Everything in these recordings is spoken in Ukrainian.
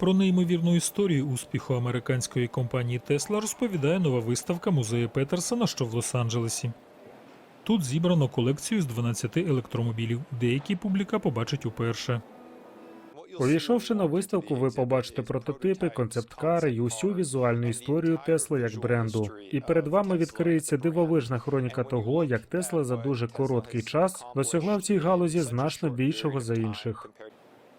Про неймовірну історію успіху американської компанії Tesla розповідає нова виставка музею Петерсона, що в Лос-Анджелесі. Тут зібрано колекцію з 12 електромобілів. Деякі публіка побачить уперше. Увійшовши на виставку, ви побачите прототипи, концепт-кари і усю візуальну історію Тесли як бренду. І перед вами відкриється дивовижна хроніка того, як Тесла за дуже короткий час досягла в цій галузі значно більшого за інших.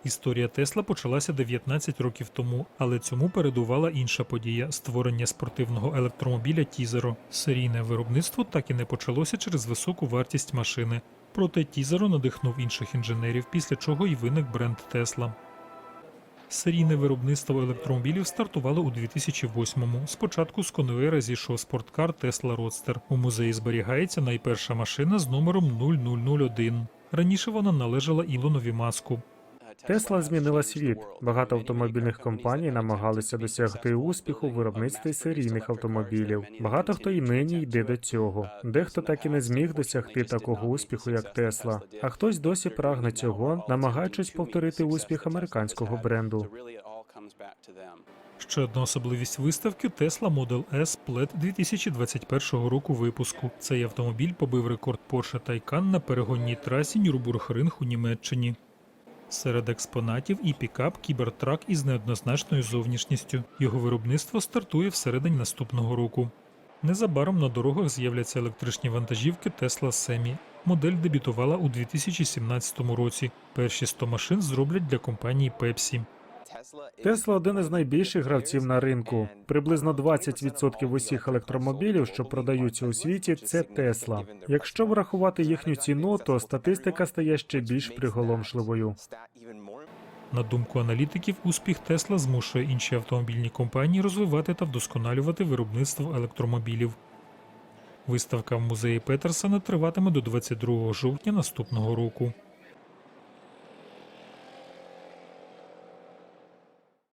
Історія Тесла почалася 19 років тому, але цьому передувала інша подія створення спортивного електромобіля Тізеро. Серійне виробництво так і не почалося через високу вартість машини. Проте Тізеро надихнув інших інженерів, після чого і виник бренд Тесла. Серійне виробництво електромобілів стартувало у 2008-му. Спочатку з конвейера зійшов спорткар Tesla Roadster. У музеї зберігається найперша машина з номером 0001. Раніше вона належала Ілонові Маску. Тесла змінила світ. Багато автомобільних компаній намагалися досягти успіху в виробництві серійних автомобілів. Багато хто і нині йде до цього. Дехто так і не зміг досягти такого успіху, як Тесла. А хтось досі прагне цього, намагаючись повторити успіх американського бренду. Ще одна особливість виставки Tesla Model S Plaid 2021 року випуску. Цей автомобіль побив рекорд Porsche Taycan на перегонній трасі Нюрбургринг у Німеччині. Серед експонатів і пікап кібертрак із неоднозначною зовнішністю. Його виробництво стартує всередині наступного року. Незабаром на дорогах з'являться електричні вантажівки Tesla Semi. Модель дебютувала у 2017 році. Перші 100 машин зроблять для компанії Pepsi. Тесла один із найбільших гравців на ринку. Приблизно 20% усіх електромобілів, що продаються у світі, це Тесла. Якщо врахувати їхню ціну, то статистика стає ще більш приголомшливою. На думку аналітиків, успіх Тесла змушує інші автомобільні компанії розвивати та вдосконалювати виробництво електромобілів. Виставка в музеї Петерсона триватиме до 22 жовтня наступного року.